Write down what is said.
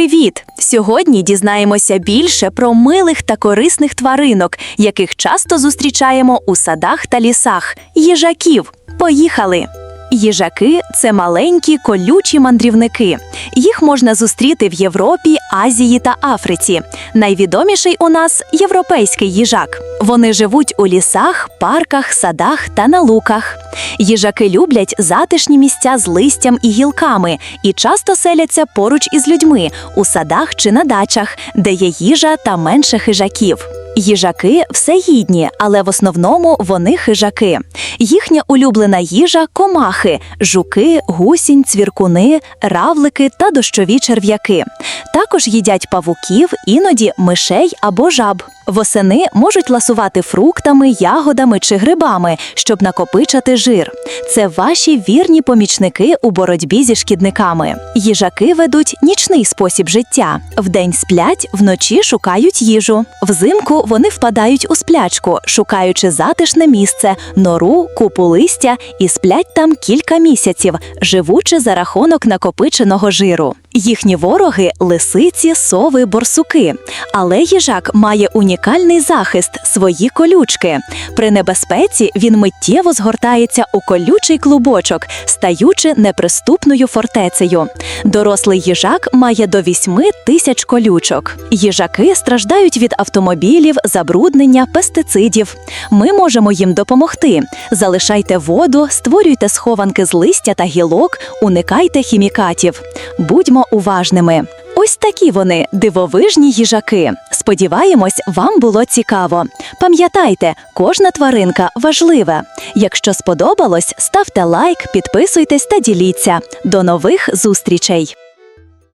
Привіт! Сьогодні дізнаємося більше про милих та корисних тваринок, яких часто зустрічаємо у садах та лісах їжаків. Поїхали! Їжаки це маленькі колючі мандрівники. Їх можна зустріти в Європі, Азії та Африці. Найвідоміший у нас європейський їжак. Вони живуть у лісах, парках, садах та на луках. Їжаки люблять затишні місця з листям і гілками і часто селяться поруч із людьми у садах чи на дачах, де є їжа та менше хижаків. Їжаки всеїдні, але в основному вони хижаки. Їхня улюблена їжа комахи, жуки, гусінь, цвіркуни, равлики та дощові черв'яки. Також їдять павуків, іноді мишей або жаб. Восени можуть ласувати фруктами, ягодами чи грибами, щоб накопичати жир. Це ваші вірні помічники у боротьбі зі шкідниками. Їжаки ведуть нічний спосіб життя. Вдень сплять, вночі шукають їжу. Взимку вони впадають у сплячку, шукаючи затишне місце, нору, купу листя і сплять там кілька місяців, живучи за рахунок накопиченого жиру. Їхні вороги лисиці, сови, борсуки. Але їжак має унікальний захист свої колючки. При небезпеці він миттєво згортається у колючий клубочок, стаючи неприступною фортецею. Дорослий їжак має до 8 тисяч колючок. Їжаки страждають від автомобілів, забруднення, пестицидів. Ми можемо їм допомогти. Залишайте воду, створюйте схованки з листя та гілок, уникайте хімікатів. Будьмо уважними. Ось такі вони дивовижні їжаки. Сподіваємось, вам було цікаво. Пам'ятайте, кожна тваринка важлива. Якщо сподобалось, ставте лайк, підписуйтесь та діліться. До нових зустрічей!